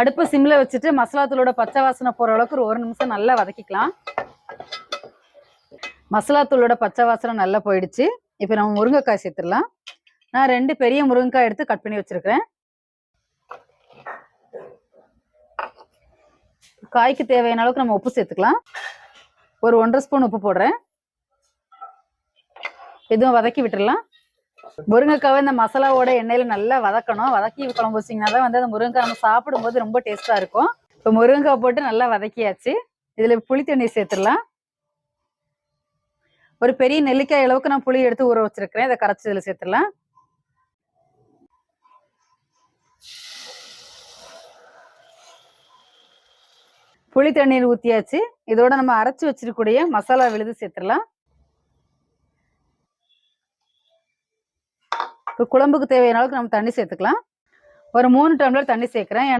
அடுப்பு சிம்ல வச்சுட்டு மசாலா தூளோட பச்சை வாசனை போற அளவுக்கு ஒரு ஒரு நிமிஷம் நல்லா வதக்கிக்கலாம். மசாலா தூளோட பச்சை வாசனை நல்லா போயிடுச்சு. இப்போ நம்ம முருங்கைக்காய் சேர்த்துடலாம். நான் ரெண்டு பெரிய முருங்கைக்காய் எடுத்து கட் பண்ணி வச்சிருக்கிறேன். காய்க்கு தேவையான அளவுக்கு நம்ம உப்பு சேர்த்துக்கலாம். ஒரு ஒன்றரை ஸ்பூன் உப்பு போடுறேன். இதுவும் வதக்கி விட்டுடலாம். முருங்கைக்காவை இந்த மசாலாவோட எண்ணெயில நல்லா வதக்கணும். வதக்கி குழம்பு வச்சிங்கன்னா தான் வந்து அந்த முருங்கைக்காய் நம்ம சாப்பிடும்போது ரொம்ப டேஸ்டா இருக்கும். இப்போ முருங்கைக்காய் போட்டு நல்லா வதக்கியாச்சு. இதுல புளி தண்ணி சேர்த்துடலாம். ஒரு பெரிய நெல்லிக்காய் அளவுக்கு நான் புளி எடுத்து ஊற வச்சிருக்கிறேன். இதை கரைச்சி இதில் சேர்த்துடலாம். புளி தண்ணீர் ஊற்றியாச்சு இதோட நம்ம அரைச்சி வச்சிருக்கக்கூடிய மசாலா விழுது சேர்த்துடலாம். இப்போ குழம்புக்கு தேவையான அளவுக்கு நம்ம தண்ணி சேர்த்துக்கலாம். ஒரு மூணு டம்ளர் தண்ணி சேர்க்குறேன்.